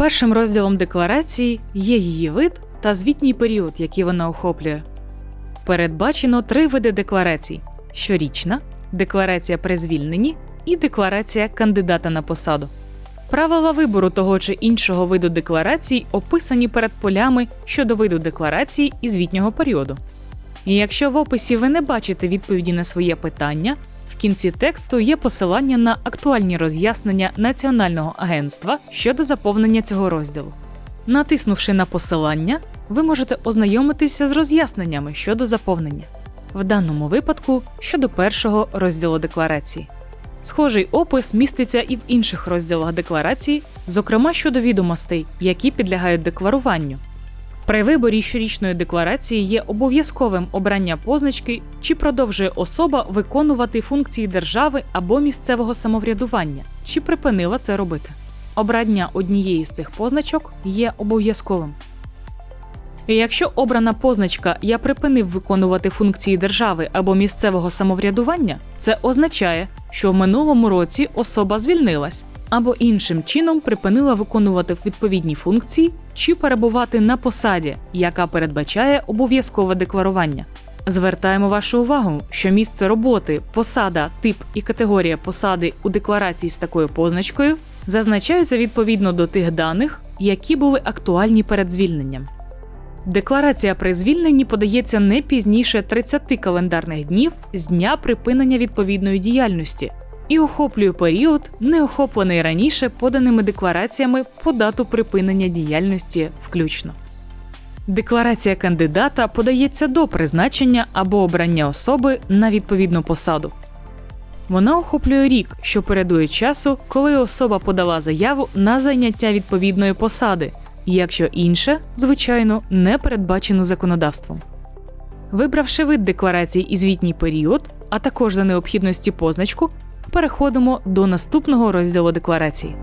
Першим розділом декларації є її вид та звітній період, який вона охоплює. Передбачено три види декларацій: щорічна, декларація при звільненні і декларація кандидата на посаду. Правила вибору того чи іншого виду декларацій описані перед полями щодо виду декларації і звітнього періоду. І якщо в описі ви не бачите відповіді на своє питання, кінці тексту є посилання на актуальні роз'яснення Національного агентства щодо заповнення цього розділу. Натиснувши на посилання, ви можете ознайомитися з роз'ясненнями щодо заповнення, в даному випадку щодо першого розділу декларації. Схожий опис міститься і в інших розділах декларації, зокрема щодо відомостей, які підлягають декларуванню. При виборі щорічної декларації є обов'язковим обрання позначки, чи продовжує особа виконувати функції держави або місцевого самоврядування, чи припинила це робити. Обрання однієї з цих позначок є обов'язковим. І якщо обрана позначка Я припинив виконувати функції держави або місцевого самоврядування, це означає, що в минулому році особа звільнилась або іншим чином припинила виконувати відповідні функції чи перебувати на посаді, яка передбачає обов'язкове декларування. Звертаємо вашу увагу, що місце роботи, посада, тип і категорія посади у декларації з такою позначкою зазначаються відповідно до тих даних, які були актуальні перед звільненням. Декларація при звільненні подається не пізніше 30 календарних днів з дня припинення відповідної діяльності і охоплює період, не охоплений раніше поданими деклараціями по дату припинення діяльності включно. Декларація кандидата подається до призначення або обрання особи на відповідну посаду. Вона охоплює рік, що передує часу, коли особа подала заяву на зайняття відповідної посади, якщо інше, звичайно, не передбачено законодавством. Вибравши вид декларації і звітній період, а також за необхідності позначку, переходимо до наступного розділу декларації.